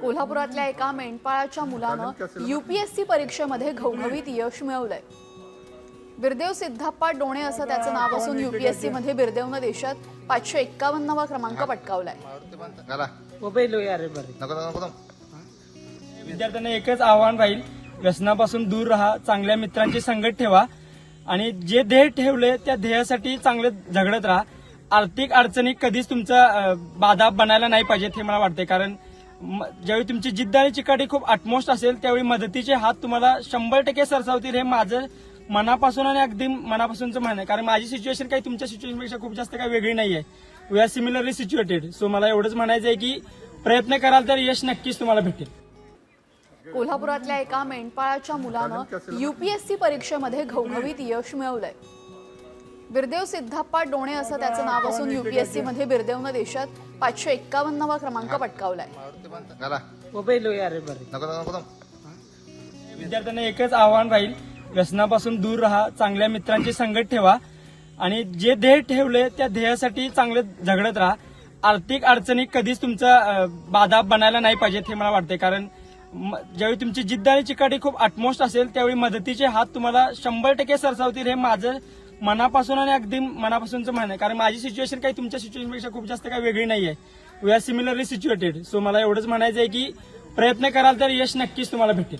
कोल्हापुरातल्या एका मेंढपाळाच्या मुलानं युपीएससी परीक्षेमध्ये घवघवीत यश मिळवलंय. बिरदेव सिद्धप्पा डोणे असं त्याचं नाव असून युपीएससी मध्ये बिरदेवनं देशात पाचशे एक्कावन्नावा क्रमांक पटकावलाय. विद्यार्थ्यांना एकच आव्हान राहील व्यसनापासून दूर राहा चांगल्या मित्रांची संगत ठेवा आणि जे ध्येय ठेवले त्या ध्येयासाठी चांगलं झगडत राहा. आर्थिक अडचणी कधीच तुमचा बाधा बनायला नाही पाहिजेत हे मला वाटते कारण ज्यावेळी तुमची जिद्द आणि चिकाटी खूप अटमोस्ट असेल त्यावेळी मदतीचे हात तुम्हाला शंभर टक्के सरसावतील हे माझं मनापासून आणि अगदी मनापासूनचं म्हणणं आहे. कारण माझी सिच्युएशन काही तुमच्या सिच्युएशनपेक्षा खूप जास्त काही वेगळी नाही आहे we are similarly situated so मला एवढंच म्हणायचं आहे की प्रयत्न कराल तर यश नक्कीच तुम्हाला भेटेल. कोल्हापुरातल्या एका मेंढपाळाच्या मुलानं युपीएससी परीक्षेमध्ये घवघवीत यश मिळवलंय. बिरदेव सिद्धप्पा डोणे असं त्याचं नाव असून युपीएससी मध्ये बिरदेवनं देशात पाचशे एक्कावन्नावा क्रमांक पटकावलाय. विद्यार्थ्यांना एकच आव्हान राहील व्यसनापासून दूर राहा चांगल्या मित्रांची संगत ठेवा आणि जे ध्येय ठेवले त्या ध्येयासाठी चांगलं झगडत राहा. आर्थिक अडचणी कधीच तुमचा बाधा बनायला नाही पाहिजेत हे मला वाटते कारण म- ज्यावेळी तुमची जिद्द आणि चिकाटी खूप अटमोस्ट असेल त्यावेळी मदतीचे हात तुम्हाला शंभर टक्के सरसावतील हे माझं मनापासून आणि अगदी मनापासूनचं म्हणणं आहे. कारण माझी सिच्युएशन काही तुमच्या सिच्युएशनपेक्षा खूप जास्त काही वेगळी नाही आहे we are similarly situated so मला एवढंच म्हणायचं आहे की प्रयत्न कराल तर यश नक्कीच तुम्हाला भेटेल.